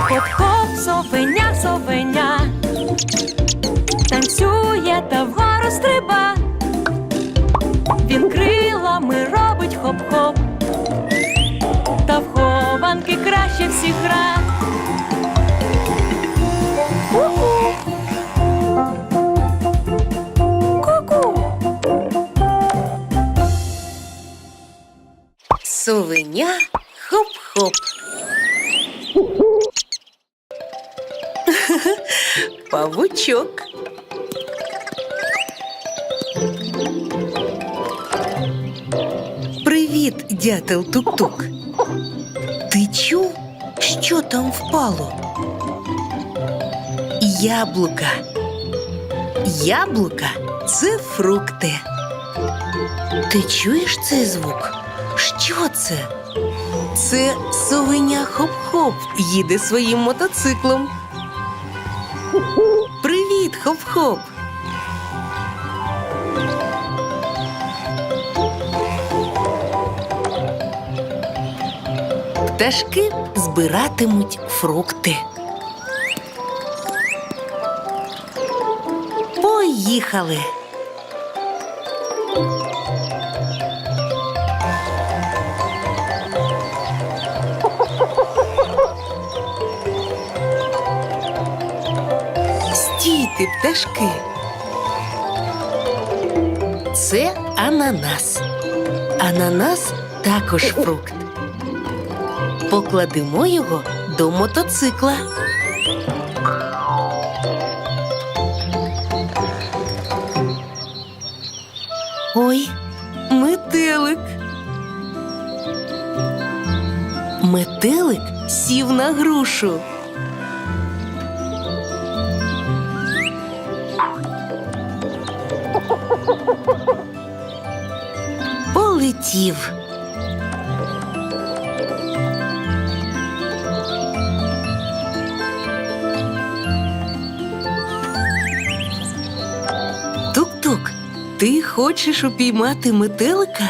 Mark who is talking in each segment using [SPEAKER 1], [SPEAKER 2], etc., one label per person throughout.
[SPEAKER 1] Хоп-хоп, совеня, совеня. Танцює та вгору стриба. Він крилами робить хоп-хоп. Та в хованки краще всіх гра.
[SPEAKER 2] Совеня хоп-хоп. Павучок. Привіт, дятел тук-тук. Ти чув, що там впало? Яблука. Яблука це фрукти. Ти чуєш цей звук? Що це? Це совеня хоп-хоп їде своїм мотоциклом. Хоп-хоп! Пташки збиратимуть фрукти. Поїхали! Стійте, пташки. Це ананас. Ананас також фрукт. Покладемо його до мотоцикла. Ой, метелик. Метелик сів на грушу. Полетів. Тук-тук, ти хочеш упіймати метелика?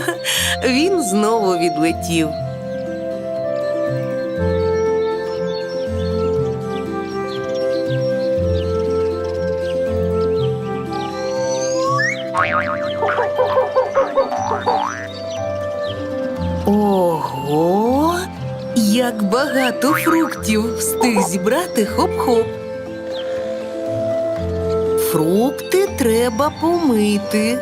[SPEAKER 2] Він знову відлетів. Як багато фруктів встиг зібрати хоп-хоп. Фрукти треба помити.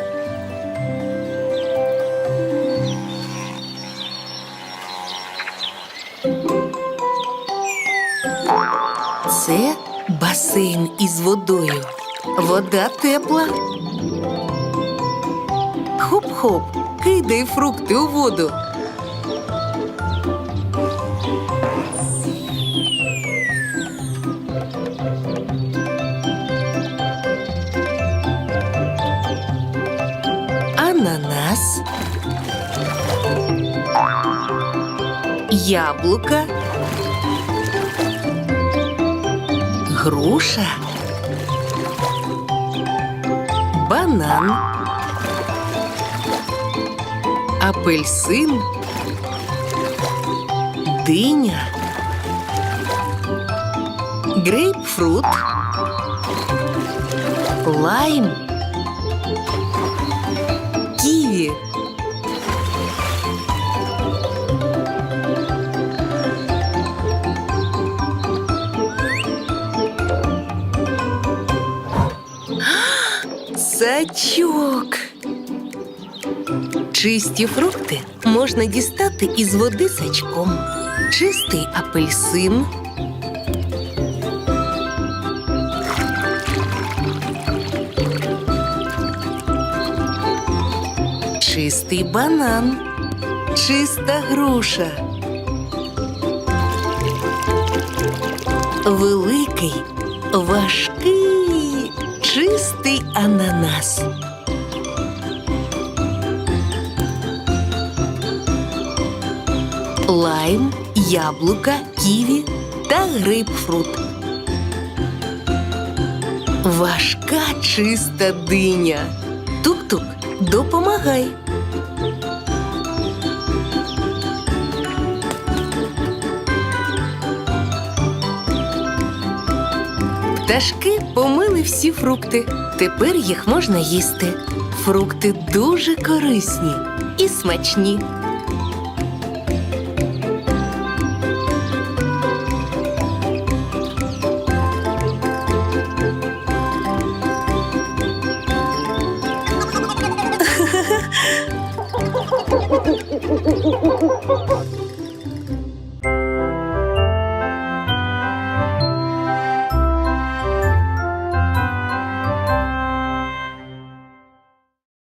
[SPEAKER 2] Це басейн із водою. Вода тепла. Хоп-хоп, кидай фрукти у воду. Ананас. Яблука. Груша. Банан. Апельсин. Диня. Грейпфрут. Лайм. Сачок. Чисті фрукти можна дістати із води сачком. Чистий апельсин. Чистий банан. Чиста груша. Великий, важкий, чистий ананас. Лайм, яблука, ківі та грейпфрут. Важка чиста диня. Тук-тук, допомагай. Пташки помили всі фрукти. Тепер їх можна їсти. Фрукти дуже корисні і смачні.